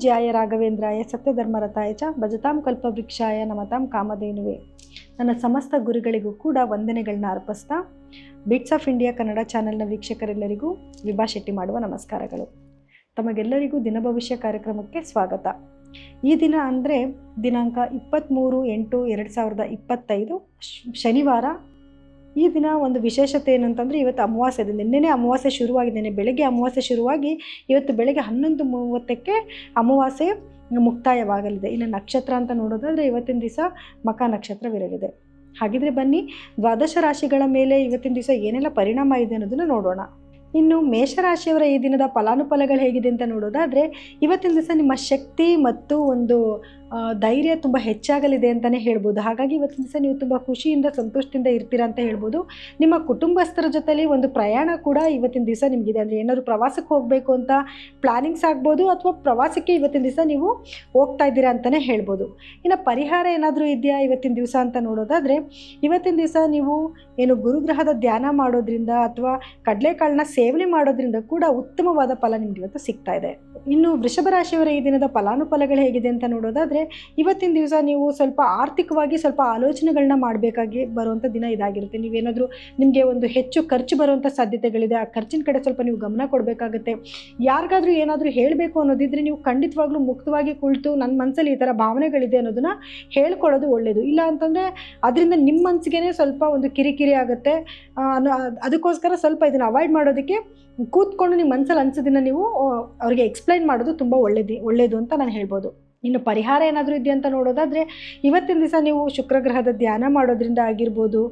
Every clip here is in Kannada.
ಪೂಜ್ಯಾಯ ರಾಘವೇಂದ್ರಾಯ ಸತ್ಯಧರ್ಮರಥಾಯ ಚ ಭಜತಾಂ ಕಲ್ಪವೃಕ್ಷಾಯ ನಮತಾಂ ಕಾಮಧೇನುವೆ. ನನ್ನ ಸಮಸ್ತ ಗುರುಗಳಿಗೂ ಕೂಡ ವಂದನೆಗಳನ್ನ ಅರ್ಪಿಸ್ತಾ ಬಿಟ್ಸ್ ಆಫ್ ಇಂಡಿಯಾ ಕನ್ನಡ ಚಾನೆಲ್ನ ವೀಕ್ಷಕರೆಲ್ಲರಿಗೂ ವಿಭಾ ಶೆಟ್ಟಿ ಮಾಡುವ ನಮಸ್ಕಾರಗಳು. ತಮಗೆಲ್ಲರಿಗೂ ದಿನ ಭವಿಷ್ಯ ಕಾರ್ಯಕ್ರಮಕ್ಕೆ ಸ್ವಾಗತ. ಈ ದಿನ ಅಂದರೆ ದಿನಾಂಕ ಇಪ್ಪತ್ತ್ಮೂರು ಎಂಟು ಎರಡು ಸಾವಿರದ ಇಪ್ಪತ್ತೈದು ಶನಿವಾರ ಈ ದಿನ ಒಂದು ವಿಶೇಷತೆ ಏನಂತಂದರೆ ಇವತ್ತು ಅಮಾವಾಸ್ಯೆ ಇದೆ. ನಿನ್ನೆನೇ ಅಮಾವಾಸ್ಯೆ ಶುರುವಾಗಿದೆ. ನಿನ್ನೆ ಬೆಳಗ್ಗೆ ಅಮಾವಾಸ್ಯೆ ಶುರುವಾಗಿ ಇವತ್ತು ಬೆಳಗ್ಗೆ ಹನ್ನೊಂದು ಮೂವತ್ತಕ್ಕೆ ಅಮಾವಾಸ್ಯೆ ಮುಕ್ತಾಯವಾಗಲಿದೆ. ಇನ್ನು ನಕ್ಷತ್ರ ಅಂತ ನೋಡೋದಾದರೆ ಇವತ್ತಿನ ದಿವಸ ಮಕ ನಕ್ಷತ್ರವಿರಲಿದೆ. ಹಾಗಿದ್ರೆ ಬನ್ನಿ, ದ್ವಾದಶ ರಾಶಿಗಳ ಮೇಲೆ ಇವತ್ತಿನ ದಿವಸ ಏನೆಲ್ಲ ಪರಿಣಾಮ ಇದೆ ಅನ್ನೋದನ್ನು ನೋಡೋಣ. ಇನ್ನು ಮೇಷರಾಶಿಯವರ ಈ ದಿನದ ಫಲಾನುಫಲಗಳು ಹೇಗಿದೆ ಅಂತ ನೋಡೋದಾದರೆ, ಇವತ್ತಿನ ದಿವಸ ನಿಮ್ಮ ಶಕ್ತಿ ಮತ್ತು ಒಂದು ಧೈರ್ಯ ತುಂಬ ಹೆಚ್ಚಾಗಲಿದೆ ಅಂತಲೇ ಹೇಳ್ಬೋದು. ಹಾಗಾಗಿ ಇವತ್ತಿನ ದಿವಸ ನೀವು ತುಂಬ ಖುಷಿಯಿಂದ, ಸಂತೋಷದಿಂದ ಇರ್ತೀರಾ ಅಂತ ಹೇಳ್ಬೋದು. ನಿಮ್ಮ ಕುಟುಂಬಸ್ಥರ ಜೊತೆಲಿ ಒಂದು ಪ್ರಯಾಣ ಕೂಡ ಇವತ್ತಿನ ದಿವಸ ನಿಮಗಿದೆ. ಅಂದರೆ ಏನಾದರೂ ಪ್ರವಾಸಕ್ಕೆ ಹೋಗಬೇಕು ಅಂತ ಪ್ಲಾನಿಂಗ್ಸ್ ಆಗ್ಬೋದು ಅಥವಾ ಪ್ರವಾಸಕ್ಕೆ ಇವತ್ತಿನ ದಿವಸ ನೀವು ಹೋಗ್ತಾ ಇದ್ದೀರಾ ಅಂತಲೇ ಹೇಳ್ಬೋದು. ಇನ್ನು ಪರಿಹಾರ ಏನಾದರೂ ಇದೆಯಾ ಇವತ್ತಿನ ದಿವಸ ಅಂತ ನೋಡೋದಾದರೆ, ಇವತ್ತಿನ ದಿವಸ ನೀವು ಏನು ಗುರುಗ್ರಹದ ಧ್ಯಾನ ಮಾಡೋದ್ರಿಂದ ಅಥವಾ ಕಡಲೆಕಾಳನ್ನ ಸೇವನೆ ಮಾಡೋದ್ರಿಂದ ಕೂಡ ಉತ್ತಮವಾದ ಫಲ ನಿಮಗೆ ಇವತ್ತು ಸಿಗ್ತಾ ಇದೆ. ಇನ್ನು ವೃಷಭ ರಾಶಿಯವರ ಈ ದಿನದ ಫಲಾನುಫಲಗಳು ಹೇಗಿದೆ ಅಂತ ನೋಡೋದಾದರೆ, ಇವತ್ತಿನ ದಿವಸ ನೀವು ಸ್ವಲ್ಪ ಆರ್ಥಿಕವಾಗಿ ಸ್ವಲ್ಪ ಆಲೋಚನೆಗಳನ್ನ ಮಾಡಬೇಕಾಗಿ ಬರುವಂಥ ದಿನ ಇದಾಗಿರುತ್ತೆ. ನೀವೇನಾದರೂ ನಿಮಗೆ ಒಂದು ಹೆಚ್ಚು ಖರ್ಚು ಬರುವಂಥ ಸಾಧ್ಯತೆಗಳಿದೆ, ಆ ಖರ್ಚಿನ ಕಡೆ ಸ್ವಲ್ಪ ನೀವು ಗಮನ ಕೊಡಬೇಕಾಗುತ್ತೆ. ಯಾರಿಗಾದರೂ ಏನಾದರೂ ಹೇಳಬೇಕು ಅನ್ನೋದಿದ್ರೆ ನೀವು ಖಂಡಿತವಾಗ್ಲೂ ಮುಕ್ತವಾಗಿ ಕುಳಿತು ನನ್ನ ಮನಸ್ಸಲ್ಲಿ ಈ ಥರ ಭಾವನೆಗಳಿದೆ ಅನ್ನೋದನ್ನು ಹೇಳ್ಕೊಳ್ಳೋದು ಒಳ್ಳೆಯದು ಇಲ್ಲ ಅಂತಂದರೆ ಅದರಿಂದ ನಿಮ್ಮ ಮನಸ್ಸಿಗೆ ಸ್ವಲ್ಪ ಒಂದು ಕಿರಿಕಿರಿ ಆಗುತ್ತೆ. ಅದಕ್ಕೋಸ್ಕರ ಸ್ವಲ್ಪ ಇದನ್ನು ಅವಾಯ್ಡ್ ಮಾಡೋದಕ್ಕೆ ಕೂತ್ಕೊಂಡು ನಿಮ್ಮ ಮನಸ್ಸಲ್ಲಿ ಅನಿಸೋದನ್ನು ನೀವು ಅವ್ರಿಗೆ ಎಕ್ಸ್ಪ್ಲೈನ್ ಮಾಡೋದು ತುಂಬ ಒಳ್ಳೇದು ಒಳ್ಳೆಯದು ಅಂತ ನಾನು ಹೇಳ್ಬೋದು. ಇನ್ನು ಪರಿಹಾರ ಏನಾದರೂ ಇದೆಯಾ ಅಂತ ನೋಡೋದಾದರೆ ಇವತ್ತಿನ ದಿವಸ ನೀವು ಶುಕ್ರಗ್ರಹದ ಧ್ಯಾನ ಮಾಡೋದ್ರಿಂದ ಆಗಿರ್ಬೋದು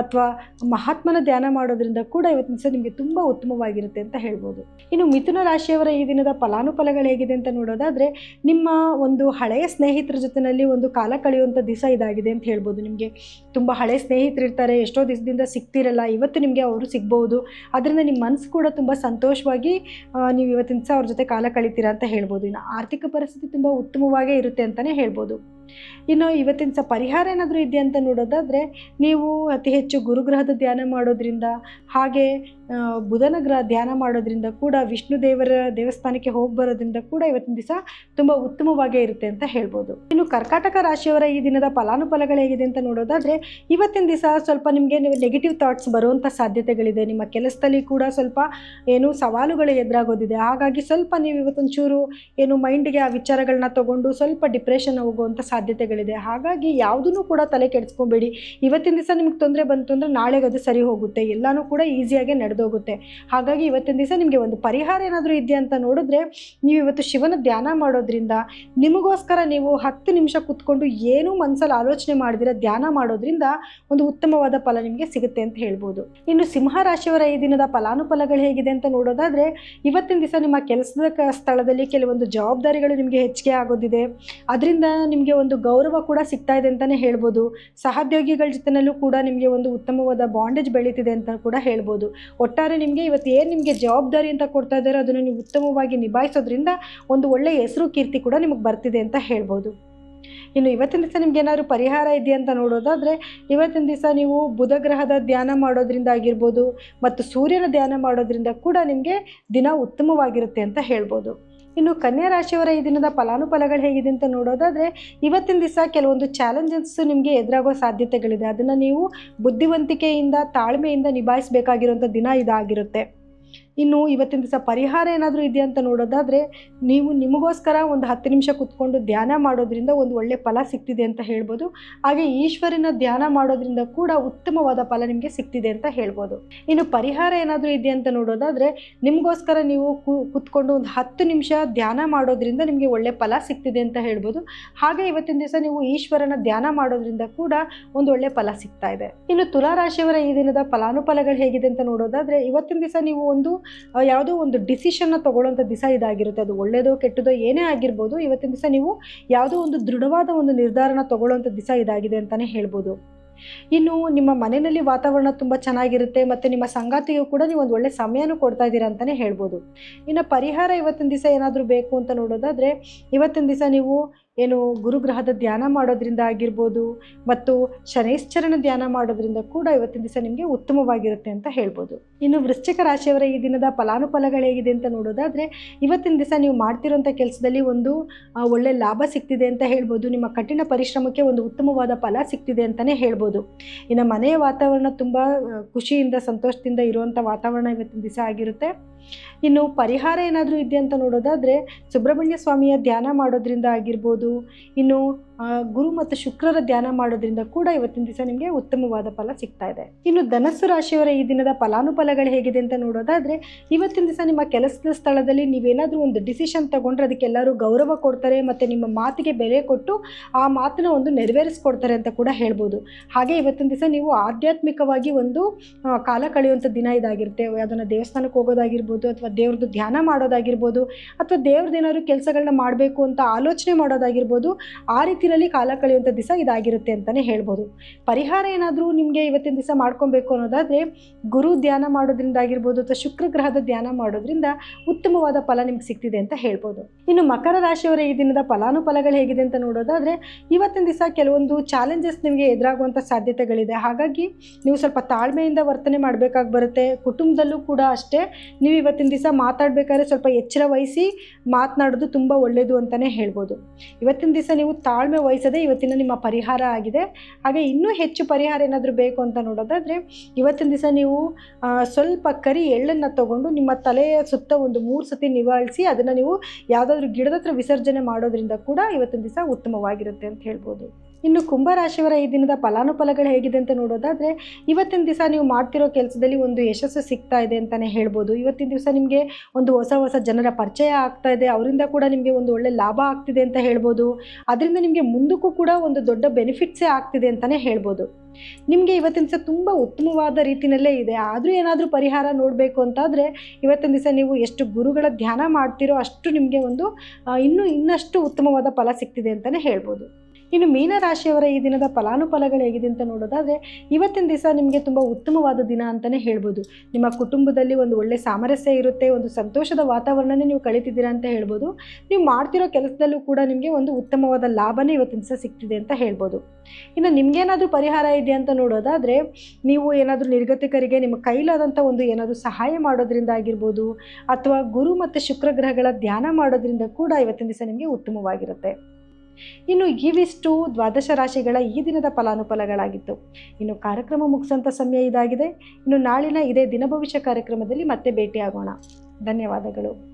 ಅಥವಾ ಮಹಾತ್ಮನ ಧ್ಯಾನ ಮಾಡೋದ್ರಿಂದ ಕೂಡ ಇವತ್ತಿನ ದಿವಸ ನಿಮಗೆ ತುಂಬ ಉತ್ತಮವಾಗಿರುತ್ತೆ ಅಂತ ಹೇಳ್ಬೋದು. ಇನ್ನು ಮಿಥುನ ರಾಶಿಯವರ ಈ ದಿನದ ಫಲಾನುಫಲಗಳು ಹೇಗಿದೆ ಅಂತ ನೋಡೋದಾದರೆ ನಿಮ್ಮ ಒಂದು ಹಳೆಯ ಸ್ನೇಹಿತರ ಜೊತೆಯಲ್ಲಿ ಒಂದು ಕಾಲ ಕಳೆಯುವಂಥ ದಿವಸ ಇದಾಗಿದೆ ಅಂತ ಹೇಳ್ಬೋದು. ನಿಮಗೆ ತುಂಬ ಹಳೆಯ ಸ್ನೇಹಿತರು ಇರ್ತಾರೆ, ಎಷ್ಟೋ ದಿವಸದಿಂದ ಸಿಗ್ತಿರಲ್ಲ, ಇವತ್ತು ನಿಮಗೆ ಅವರು ಸಿಗ್ಬೋದು. ಅದರಿಂದ ನಿಮ್ಮ ಮನಸ್ಸು ಕೂಡ ತುಂಬ ಸಂತೋಷವಾಗಿ ನೀವು ಇವತ್ತಿನ ದಿವಸ ಅವ್ರ ಜೊತೆ ಕಾಲ ಕಳಿತೀರಾ ಅಂತ ಹೇಳ್ಬೋದು. ಇನ್ನು ಆರ್ಥಿಕ ಪರಿಸ್ಥಿತಿ ತುಂಬ ಉತ್ತಮವಾಗೇ ಇರುತ್ತೆ ಅಂತಲೇ ಹೇಳ್ಬೋದು. ಇನ್ನು ಇವತ್ತಿನ ಸಹ ಪರಿಹಾರ ಏನಾದರೂ ಇದೆಯಾ ಅಂತ ನೋಡೋದಾದರೆ, ನೀವು ಅತಿ ಹೆಚ್ಚು ಗುರುಗ್ರಹದ ಧ್ಯಾನ ಮಾಡೋದ್ರಿಂದ, ಹಾಗೆ ಬುಧನ ಗ್ರಹ ಧ್ಯಾನ ಮಾಡೋದ್ರಿಂದ ಕೂಡ, ವಿಷ್ಣು ದೇವರ ದೇವಸ್ಥಾನಕ್ಕೆ ಹೋಗಿ ಬರೋದ್ರಿಂದ ಕೂಡ ಇವತ್ತಿನ ದಿವಸ ತುಂಬ ಉತ್ತಮವಾಗೇ ಇರುತ್ತೆ ಅಂತ ಹೇಳ್ಬೋದು. ಇನ್ನು ಕರ್ಕಾಟಕ ರಾಶಿಯವರ ಈ ದಿನದ ಫಲಾನುಫಲಗಳು ಹೇಗಿದೆ ಅಂತ ನೋಡೋದಾದರೆ, ಇವತ್ತಿನ ದಿವಸ ಸ್ವಲ್ಪ ನಿಮಗೆ ನೆಗೆಟಿವ್ ಥಾಟ್ಸ್ ಬರುವಂಥ ಸಾಧ್ಯತೆಗಳಿದೆ. ನಿಮ್ಮ ಕೆಲಸದಲ್ಲಿ ಕೂಡ ಸ್ವಲ್ಪ ಏನು ಸವಾಲುಗಳು ಎದುರಾಗೋದಿದೆ. ಹಾಗಾಗಿ ಸ್ವಲ್ಪ ನೀವು ಇವತ್ತೊಂಚೂರು ಏನು ಮೈಂಡ್ಗೆ ಆ ವಿಚಾರಗಳನ್ನ ತಗೊಂಡು ಸ್ವಲ್ಪ ಡಿಪ್ರೆಷನ್ ಹೋಗುವಂಥ ಸಾಧ್ಯತೆಗಳಿದೆ. ಹಾಗಾಗಿ ಯಾವುದನ್ನು ಕೂಡ ತಲೆ ಕೆಡಿಸ್ಕೊಬೇಡಿ. ಇವತ್ತಿನ ದಿವಸ ನಿಮ್ಗೆ ತೊಂದರೆ ಬಂತು ಅಂದರೆ ನಾಳೆಗೆ ಅದು ಸರಿ ಹೋಗುತ್ತೆ. ಎಲ್ಲನೂ ಕೂಡ ಈಸಿಯಾಗಿ ನಡೆದೋಗುತ್ತೆ. ಹಾಗಾಗಿ ಇವತ್ತಿನ ದಿವಸ ನಿಮಗೆ ಒಂದು ಪರಿಹಾರ ಏನಾದರೂ ಇದೆಯಾ ಅಂತ ನೋಡಿದ್ರೆ, ನೀವು ಇವತ್ತು ಶಿವನ ಧ್ಯಾನ ಮಾಡೋದ್ರಿಂದ, ನಿಮಗೋಸ್ಕರ ನೀವು ಹತ್ತು ನಿಮಿಷ ಕೂತ್ಕೊಂಡು ಏನೂ ಮನಸ್ಸಲ್ಲಿ ಆಲೋಚನೆ ಮಾಡಿದಿರ ಧ್ಯಾನ ಮಾಡೋದ್ರಿಂದ ಒಂದು ಉತ್ತಮವಾದ ಫಲ ನಿಮಗೆ ಸಿಗುತ್ತೆ ಅಂತ ಹೇಳ್ಬೋದು. ಇನ್ನು ಸಿಂಹ ರಾಶಿಯವರ ಈ ದಿನದ ಫಲಾನುಫಲಗಳು ಹೇಗಿದೆ ಅಂತ ನೋಡೋದಾದರೆ, ಇವತ್ತಿನ ದಿವಸ ನಿಮ್ಮ ಕೆಲಸದ ಸ್ಥಳದಲ್ಲಿ ಕೆಲವೊಂದು ಜವಾಬ್ದಾರಿಗಳು ನಿಮಗೆ ಹೆಚ್ಚಿಗೆ ಆಗೋದಿದೆ. ಅದರಿಂದ ನಿಮಗೆ ಒಂದು ಗೌರವ ಕೂಡ ಸಿಗ್ತಾ ಇದೆ ಅಂತಲೇ ಹೇಳ್ಬೋದು. ಸಹೋದ್ಯೋಗಿಗಳ ಜೊತೆನಲ್ಲೂ ಕೂಡ ನಿಮಗೆ ಒಂದು ಉತ್ತಮವಾದ ಬಾಂಡೇಜ್ ಬೆಳೀತಿದೆ ಅಂತ ಕೂಡ ಹೇಳ್ಬೋದು. ಒಟ್ಟಾರೆ ನಿಮಗೆ ಇವತ್ತು ಏನು ನಿಮಗೆ ಜವಾಬ್ದಾರಿ ಅಂತ ಕೊಡ್ತಾ ಇದ್ದಾರೆ, ಅದನ್ನು ನೀವು ಉತ್ತಮವಾಗಿ ನಿಭಾಯಿಸೋದ್ರಿಂದ ಒಂದು ಒಳ್ಳೆಯ ಹೆಸರು, ಕೀರ್ತಿ ಕೂಡ ನಿಮಗೆ ಬರ್ತಿದೆ ಅಂತ ಹೇಳ್ಬೋದು. ಇನ್ನು ಇವತ್ತಿನ ದಿವಸ ನಿಮ್ಗೆ ಏನಾದರೂ ಪರಿಹಾರ ಇದೆಯಾ ಅಂತ ನೋಡೋದಾದರೆ, ಇವತ್ತಿನ ದಿವಸ ನೀವು ಬುಧ ಗ್ರಹದ ಧ್ಯಾನ ಮಾಡೋದ್ರಿಂದ ಆಗಿರ್ಬೋದು, ಮತ್ತು ಸೂರ್ಯನ ಧ್ಯಾನ ಮಾಡೋದ್ರಿಂದ ಕೂಡ ನಿಮಗೆ ದಿನ ಉತ್ತಮವಾಗಿರುತ್ತೆ ಅಂತ ಹೇಳ್ಬೋದು. ಇನ್ನು ಕನ್ಯಾ ರಾಶಿಯವರ ಈ ದಿನದ ಫಲಾನುಫಲಗಳು ಹೇಗಿದೆ ಅಂತ ನೋಡೋದಾದರೆ, ಇವತ್ತಿನ ದಿವಸ ಕೆಲವೊಂದು ಚಾಲೆಂಜಸ್ ನಿಮಗೆ ಎದುರಾಗೋ ಸಾಧ್ಯತೆಗಳಿದೆ. ಅದನ್ನು ನೀವು ಬುದ್ಧಿವಂತಿಕೆಯಿಂದ ತಾಳ್ಮೆಯಿಂದ ನಿಭಾಯಿಸಬೇಕಾಗಿರುವಂಥ ದಿನ ಇದಾಗಿರುತ್ತೆ. ಇನ್ನು ಇವತ್ತಿನ ದಿವಸ ಪರಿಹಾರ ಏನಾದರೂ ಇದೆಯಾ ಅಂತ ನೋಡೋದಾದರೆ, ನೀವು ನಿಮಗೋಸ್ಕರ ಒಂದು ಹತ್ತು ನಿಮಿಷ ಕುತ್ಕೊಂಡು ಧ್ಯಾನ ಮಾಡೋದ್ರಿಂದ ಒಂದು ಒಳ್ಳೆಯ ಫಲ ಸಿಗ್ತಿದೆ ಅಂತ ಹೇಳ್ಬೋದು. ಹಾಗೆ ಈಶ್ವರನ ಧ್ಯಾನ ಮಾಡೋದ್ರಿಂದ ಕೂಡ ಉತ್ತಮವಾದ ಫಲ ನಿಮಗೆ ಸಿಗ್ತಿದೆ ಅಂತ ಹೇಳ್ಬೋದು. ಇನ್ನು ಪರಿಹಾರ ಏನಾದರೂ ಇದೆಯಾ ಅಂತ ನೋಡೋದಾದರೆ, ನಿಮಗೋಸ್ಕರ ನೀವು ಕುತ್ಕೊಂಡು ಒಂದು ಹತ್ತು ನಿಮಿಷ ಧ್ಯಾನ ಮಾಡೋದ್ರಿಂದ ನಿಮಗೆ ಒಳ್ಳೆಯ ಫಲ ಸಿಗ್ತಿದೆ ಅಂತ ಹೇಳ್ಬೋದು. ಹಾಗೆ ಇವತ್ತಿನ ದಿವಸ ನೀವು ಈಶ್ವರನ ಧ್ಯಾನ ಮಾಡೋದ್ರಿಂದ ಕೂಡ ಒಂದು ಒಳ್ಳೆಯ ಫಲ ಸಿಗ್ತಾ ಇದೆ. ಇನ್ನು ತುಲಾ ರಾಶಿಯವರ ಈ ದಿನದ ಫಲಾನುಫಲಗಳು ಹೇಗಿದೆ ಅಂತ ನೋಡೋದಾದರೆ, ಇವತ್ತಿನ ದಿವಸ ನೀವು ಒಂದು ಯಾವುದೋ ಒಂದು ಡಿಸಿಷನ್ನ ತೊಗೊಳ್ಳೋಂಥ ದಿವಸ ಇದಾಗಿರುತ್ತೆ. ಅದು ಒಳ್ಳೆಯದೋ ಕೆಟ್ಟದೋ ಏನೇ ಆಗಿರ್ಬೋದು, ಇವತ್ತಿನ ದಿವಸ ನೀವು ಯಾವುದೋ ಒಂದು ದೃಢವಾದ ಒಂದು ನಿರ್ಧಾರನ ತೊಗೊಳ್ಳೋಂಥ ದಿವಸ ಇದಾಗಿದೆ ಅಂತಲೇ ಹೇಳ್ಬೋದು. ಇನ್ನು ನಿಮ್ಮ ಮನೆಯಲ್ಲಿ ವಾತಾವರಣ ತುಂಬ ಚೆನ್ನಾಗಿರುತ್ತೆ, ಮತ್ತು ನಿಮ್ಮ ಸಂಗಾತಿಗೂ ಕೂಡ ನೀವು ಒಂದು ಒಳ್ಳೆ ಸಮಯನೂ ಕೊಡ್ತಾ ಇದ್ದೀರಾ ಅಂತಲೇ ಹೇಳ್ಬೋದು. ಇನ್ನು ಪರಿಹಾರ ಇವತ್ತಿನ ದಿವಸ ಏನಾದರೂ ಬೇಕು ಅಂತ ನೋಡೋದಾದರೆ, ಇವತ್ತಿನ ದಿವಸ ನೀವು ಏನು ಗುರುಗ್ರಹದ ಧ್ಯಾನ ಮಾಡೋದ್ರಿಂದ ಆಗಿರ್ಬೋದು ಮತ್ತು ಶನೈಶ್ಚರನ ಧ್ಯಾನ ಮಾಡೋದ್ರಿಂದ ಕೂಡ ಇವತ್ತಿನ ದಿವಸ ನಿಮಗೆ ಉತ್ತಮವಾಗಿರುತ್ತೆ ಅಂತ ಹೇಳ್ಬೋದು. ಇನ್ನು ವೃಶ್ಚಿಕ ರಾಶಿಯವರ ಈ ದಿನದ ಫಲಾನುಫಲಗಳು ಹೇಗಿದೆ ಅಂತ ನೋಡೋದಾದರೆ ಇವತ್ತಿನ ದಿವಸ ನೀವು ಮಾಡ್ತಿರೋಂಥ ಕೆಲಸದಲ್ಲಿ ಒಂದು ಒಳ್ಳೆ ಲಾಭ ಸಿಗ್ತಿದೆ ಅಂತ ಹೇಳ್ಬೋದು. ನಿಮ್ಮ ಕಠಿಣ ಪರಿಶ್ರಮಕ್ಕೆ ಒಂದು ಉತ್ತಮವಾದ ಫಲ ಸಿಗ್ತಿದೆ ಅಂತಲೇ ಹೇಳ್ಬೋದು. ಇನ್ನು ಮನೆಯ ವಾತಾವರಣ ತುಂಬ ಖುಷಿಯಿಂದ, ಸಂತೋಷದಿಂದ ಇರುವಂಥ ವಾತಾವರಣ ಇವತ್ತಿನ ದಿವಸ ಆಗಿರುತ್ತೆ. ಇನ್ನು ಪರಿಹಾರ ಏನಾದರೂ ಇದೆ ಅಂತ ನೋಡೋದಾದರೆ ಸುಬ್ರಹ್ಮಣ್ಯ ಸ್ವಾಮಿಯ ಧ್ಯಾನ ಮಾಡೋದ್ರಿಂದ ಆಗಿರ್ಬೋದು ಇನ್ನು ಗುರು ಮತ್ತು ಶುಕ್ರರ ಧ್ಯಾನ ಮಾಡೋದ್ರಿಂದ ಕೂಡ ಇವತ್ತಿನ ದಿವಸ ನಿಮಗೆ ಉತ್ತಮವಾದ ಫಲ ಸಿಗ್ತಾ ಇದೆ. ಇನ್ನು ಧನಸ್ಸು ರಾಶಿಯವರ ಈ ದಿನದ ಫಲಾನುಫಲಗಳು ಹೇಗಿದೆ ಅಂತ ನೋಡೋದಾದರೆ, ಇವತ್ತಿನ ದಿವಸ ನಿಮ್ಮ ಕೆಲಸದ ಸ್ಥಳದಲ್ಲಿ ನೀವೇನಾದರೂ ಒಂದು ಡಿಸಿಷನ್ ತಗೊಂಡ್ರೆ ಅದಕ್ಕೆ ಎಲ್ಲರೂ ಗೌರವ ಕೊಡ್ತಾರೆ ಮತ್ತು ನಿಮ್ಮ ಮಾತಿಗೆ ಬೆಲೆ ಕೊಟ್ಟು ಆ ಮಾತನ್ನ ಒಂದು ನೆರವೇರಿಸ್ಕೊಡ್ತಾರೆ ಅಂತ ಕೂಡ ಹೇಳ್ಬೋದು. ಹಾಗೆ ಇವತ್ತಿನ ದಿವಸ ನೀವು ಆಧ್ಯಾತ್ಮಿಕವಾಗಿ ಒಂದು ಕಾಲ ಕಳೆಯುವಂಥ ದಿನ ಇದಾಗಿರುತ್ತೆ. ಅದನ್ನು ದೇವಸ್ಥಾನಕ್ಕೆ ಹೋಗೋದಾಗಿರ್ಬೋದು ಅಥವಾ ದೇವ್ರದ್ದು ಧ್ಯಾನ ಮಾಡೋದಾಗಿರ್ಬೋದು ಅಥವಾ ದೇವ್ರದ್ದು ಏನಾದ್ರು ಕೆಲಸಗಳನ್ನ ಮಾಡಬೇಕು ಅಂತ ಆಲೋಚನೆ ಮಾಡೋದಾಗಿರ್ಬೋದು. ಆ ರೀತಿಯಲ್ಲಿ ಕಾಲ ಕಳೆಯುವಂಥ ದಿವಸ ಇದಾಗಿರುತ್ತೆ ಅಂತಲೇ ಹೇಳ್ಬೋದು. ಪರಿಹಾರ ಏನಾದರೂ ನಿಮಗೆ ಇವತ್ತಿನ ದಿವಸ ಮಾಡ್ಕೊಬೇಕು ಅನ್ನೋದಾದರೆ, ಗುರು ಧ್ಯಾನ ಮಾಡೋದ್ರಿಂದ ಆಗಿರ್ಬೋದು ಅಥವಾ ಶುಕ್ರ ಗ್ರಹದ ಧ್ಯಾನ ಮಾಡೋದ್ರಿಂದ ಉತ್ತಮವಾದ ಫಲ ನಿಮ್ಗೆ ಸಿಗ್ತಿದೆ ಅಂತ ಹೇಳ್ಬೋದು. ಇನ್ನು ಮಕರ ರಾಶಿಯವರ ಈ ದಿನದ ಫಲಾನುಫಲಗಳು ಹೇಗಿದೆ ಅಂತ ನೋಡೋದಾದರೆ, ಇವತ್ತಿನ ದಿವಸ ಕೆಲವೊಂದು ಚಾಲೆಂಜಸ್ ನಿಮಗೆ ಎದುರಾಗುವಂಥ ಸಾಧ್ಯತೆಗಳಿದೆ. ಹಾಗಾಗಿ ನೀವು ಸ್ವಲ್ಪ ತಾಳ್ಮೆಯಿಂದ ವರ್ತನೆ ಮಾಡಬೇಕಾಗಿ ಬರುತ್ತೆ. ಕುಟುಂಬದಲ್ಲೂ ಕೂಡ ಅಷ್ಟೇ, ನೀವು ಇವತ್ತಿನ ದಿವಸ ಮಾತಾಡಬೇಕಾದ್ರೆ ಸ್ವಲ್ಪ ಎಚ್ಚರ ವಹಿಸಿ ಮಾತನಾಡೋದು ತುಂಬ ಒಳ್ಳೆಯದು ಅಂತಲೇ ಹೇಳ್ಬೋದು. ಇವತ್ತಿನ ದಿವಸ ನೀವು ತಾಳ್ಮೆ ವಹಿಸದೆ ಇವತ್ತಿನ ನಿಮ್ಮ ಪರಿಹಾರ ಆಗಿದೆ. ಹಾಗೆ ಇನ್ನೂ ಹೆಚ್ಚು ಪರಿಹಾರ ಏನಾದರೂ ಬೇಕು ಅಂತ ನೋಡೋದಾದರೆ, ಇವತ್ತಿನ ದಿವಸ ನೀವು ಸ್ವಲ್ಪ ಕರಿ ಎಳ್ಳನ್ನು ತಗೊಂಡು ನಿಮ್ಮ ತಲೆಯ ಸುತ್ತ ಒಂದು ಮೂರು ಸತಿ ನಿವಾರಿಸಿ ಅದನ್ನು ನೀವು ಯಾವುದಾದ್ರೂ ಗಿಡದ ಹತ್ರ ವಿಸರ್ಜನೆ ಮಾಡೋದ್ರಿಂದ ಕೂಡ ಇವತ್ತಿನ ದಿವಸ ಉತ್ತಮವಾಗಿರುತ್ತೆ ಅಂತ ಹೇಳ್ಬೋದು. ಇನ್ನು ಕುಂಭರಾಶಿಯವರ ಈ ದಿನದ ಫಲಾನುಫಲಗಳು ಹೇಗಿದೆ ಅಂತ ನೋಡೋದಾದರೆ, ಇವತ್ತಿನ ದಿವಸ ನೀವು ಮಾಡ್ತಿರೋ ಕೆಲಸದಲ್ಲಿ ಒಂದು ಯಶಸ್ಸು ಸಿಗ್ತಾ ಇದೆ ಅಂತಲೇ ಹೇಳ್ಬೋದು. ಇವತ್ತಿನ ದಿವಸ ನಿಮಗೆ ಒಂದು ಹೊಸ ಹೊಸ ಜನರ ಪರಿಚಯ ಆಗ್ತಾ ಇದೆ. ಅವರಿಂದ ಕೂಡ ನಿಮಗೆ ಒಂದು ಒಳ್ಳೆ ಲಾಭ ಆಗ್ತಿದೆ ಅಂತ ಹೇಳ್ಬೋದು. ಅದರಿಂದ ನಿಮಗೆ ಮುಂದಕ್ಕೂ ಕೂಡ ಒಂದು ದೊಡ್ಡ ಬೆನಿಫಿಟ್ಸೇ ಆಗ್ತಿದೆ ಅಂತಲೇ ಹೇಳ್ಬೋದು. ನಿಮಗೆ ಇವತ್ತಿನ ದಿವಸ ತುಂಬ ಉತ್ತಮವಾದ ರೀತಿಯಲ್ಲೇ ಇದೆ. ಆದರೂ ಏನಾದರೂ ಪರಿಹಾರ ನೋಡಬೇಕು ಅಂತಾದರೆ, ಇವತ್ತಿನ ದಿವಸ ನೀವು ಎಷ್ಟು ಗುರುಗಳ ಧ್ಯಾನ ಮಾಡ್ತೀರೋ ಅಷ್ಟು ನಿಮಗೆ ಒಂದು ಇನ್ನೂ ಇನ್ನಷ್ಟು ಉತ್ತಮವಾದ ಫಲ ಸಿಗ್ತಿದೆ ಅಂತಲೇ ಹೇಳ್ಬೋದು. ಇನ್ನು ಮೀನರಾಶಿಯವರ ಈ ದಿನದ ಫಲಾನುಫಲಗಳು ಹೇಗಿದೆ ಅಂತ ನೋಡೋದಾದರೆ, ಇವತ್ತಿನ ದಿವಸ ನಿಮಗೆ ತುಂಬ ಉತ್ತಮವಾದ ದಿನ ಅಂತಲೇ ಹೇಳ್ಬೋದು. ನಿಮ್ಮ ಕುಟುಂಬದಲ್ಲಿ ಒಂದು ಒಳ್ಳೆ ಸಾಮರಸ್ಯ ಇರುತ್ತೆ, ಒಂದು ಸಂತೋಷದ ವಾತಾವರಣನೇ ನೀವು ಕಳೀತಿದ್ದೀರಾ ಅಂತ ಹೇಳ್ಬೋದು. ನೀವು ಮಾಡ್ತಿರೋ ಕೆಲಸದಲ್ಲೂ ಕೂಡ ನಿಮಗೆ ಒಂದು ಉತ್ತಮವಾದ ಲಾಭನೇ ಇವತ್ತಿನ ದಿವಸ ಸಿಗ್ತಿದೆ ಅಂತ ಹೇಳ್ಬೋದು. ಇನ್ನು ನಿಮಗೇನಾದರೂ ಪರಿಹಾರ ಇದೆ ಅಂತ ನೋಡೋದಾದರೆ, ನೀವು ಏನಾದರೂ ನಿರ್ಗತಿಕರಿಗೆ ನಿಮ್ಮ ಕೈಲಾದಂಥ ಒಂದು ಏನಾದರೂ ಸಹಾಯ ಮಾಡೋದ್ರಿಂದ ಆಗಿರ್ಬೋದು, ಅಥವಾ ಗುರು ಮತ್ತು ಶುಕ್ರ ಗ್ರಹಗಳ ಧ್ಯಾನ ಮಾಡೋದ್ರಿಂದ ಕೂಡ ಇವತ್ತಿನ ದಿವಸ ನಿಮಗೆ ಉತ್ತಮವಾಗಿರುತ್ತೆ. ಇನ್ನು ಇವಿಷ್ಟು ದ್ವಾದಶ ರಾಶಿಗಳ ಈ ದಿನದ ಫಲಾನುಫಲಗಳಾಗಿತ್ತು. ಇನ್ನು ಕಾರ್ಯಕ್ರಮ ಮುಗಿಸೋಂಥ ಸಮಯ ಇದಾಗಿದೆ. ಇನ್ನು ನಾಳಿನ ಇದೇ ದಿನ ಭವಿಷ್ಯ ಕಾರ್ಯಕ್ರಮದಲ್ಲಿ ಮತ್ತೆ ಭೇಟಿಯಾಗೋಣ. ಧನ್ಯವಾದಗಳು.